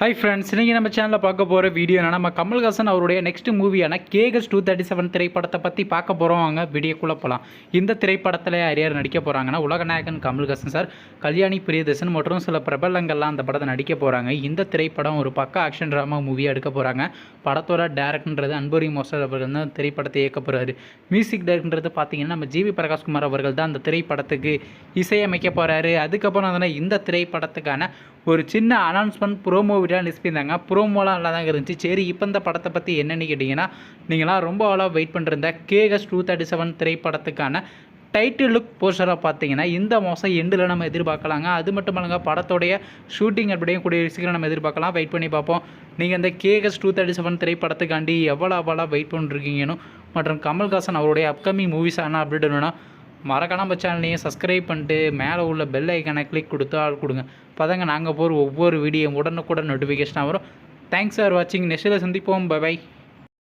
Hi friends இன்றைக்கி நம்ம சேனலில் பார்க்க போகிற வீடியோ என்ன நம்ம கமல்ஹாசன் அவருடைய next மூவியான K S two thirty seven திரைப்படத்தை பற்றி பார்க்க போகிறோம் அவங்க வீடியோக்குள்ளே போகலாம் இந்த திரைப்படத்தில் யார் யார் நடிக்க போகிறாங்கன்னா உலகநாயகன் கமல்ஹாசன் சார் கல்யாணி பிரியதர்சன் மற்றும் சில பிரபலங்கள்லாம் அந்த படத்தை நடிக்க போகிறாங்க இந்த திரைப்படம் ஒரு பக்க ஆக்ஷன் ட்ராமா மூவியாக எடுக்க போகிறாங்க படத்தோட டேரக்டர்ன்றது அன்புரி மோசர் அவர்கள் தான் திரைப்படத்தை இயக்க போகிறாரு மியூசிக் டைரக்டர்ன்றது பார்த்தீங்கன்னா நம்ம ஜிவி பிரகாஷ்குமார் அவர்கள் தான் அந்த திரைப்படத்துக்கு இசையமைக்க போகிறாரு அதுக்கப்புறம் அதனால் இந்த திரைப்படத்துக்கான ஒரு சின்ன அனௌன்ஸ்மெண்ட் ப்ரோமோ வீடியோ அனுப்பியிருந்தாங்க ப்ரோமோலாம் நல்லா தான் இருந்துச்சு. சரி இப்போ இந்த படத்தை பற்றி என்னென்னு கேட்டிங்கன்னா நீங்களாம் ரொம்ப ஆளாக wait பண்ணிருந்த K S two thirty seven திரைப்படத்துக்கான title look போஸ்டராக பார்த்தீங்கன்னா இந்த மாதம் எண்டில் நம்ம எதிர்பார்க்கலாங்க. அது மட்டும் இல்லைங்க படத்தோடைய ஷூட்டிங் அப்படியே கூடிய சீக்கிரம் நம்ம எதிர்பார்க்கலாம். வெயிட் பண்ணி பார்ப்போம். நீங்கள் இந்த K S two thirty seven திரைப்படத்துக்காண்டி எவ்வளோ அவ்வளோ வெயிட் பண்ணிருக்கீங்கன்னு மற்றும் கமல்ஹாசன் அவருடைய அப்கமிங் மூவிஸ் ஆனால் அப்டேட் வேணும்னா மறக்காம நம்ம சேனலையும் சப்ஸ்கிரைப் பண்ணிட்டு மேலே உள்ள பெல் ஐக்கனை கிளிக் கொடுத்து ஆள் கொடுங்க. அப்போதாங்க நாங்கள் போகிற ஒவ்வொரு வீடியோ உடனுக்குடன் நோட்டிஃபிகேஷனாக வரும். தேங்க்ஸ் ஃபார் வாட்சிங் நெக்ஸ்ட்டில் சந்திப்போம். By by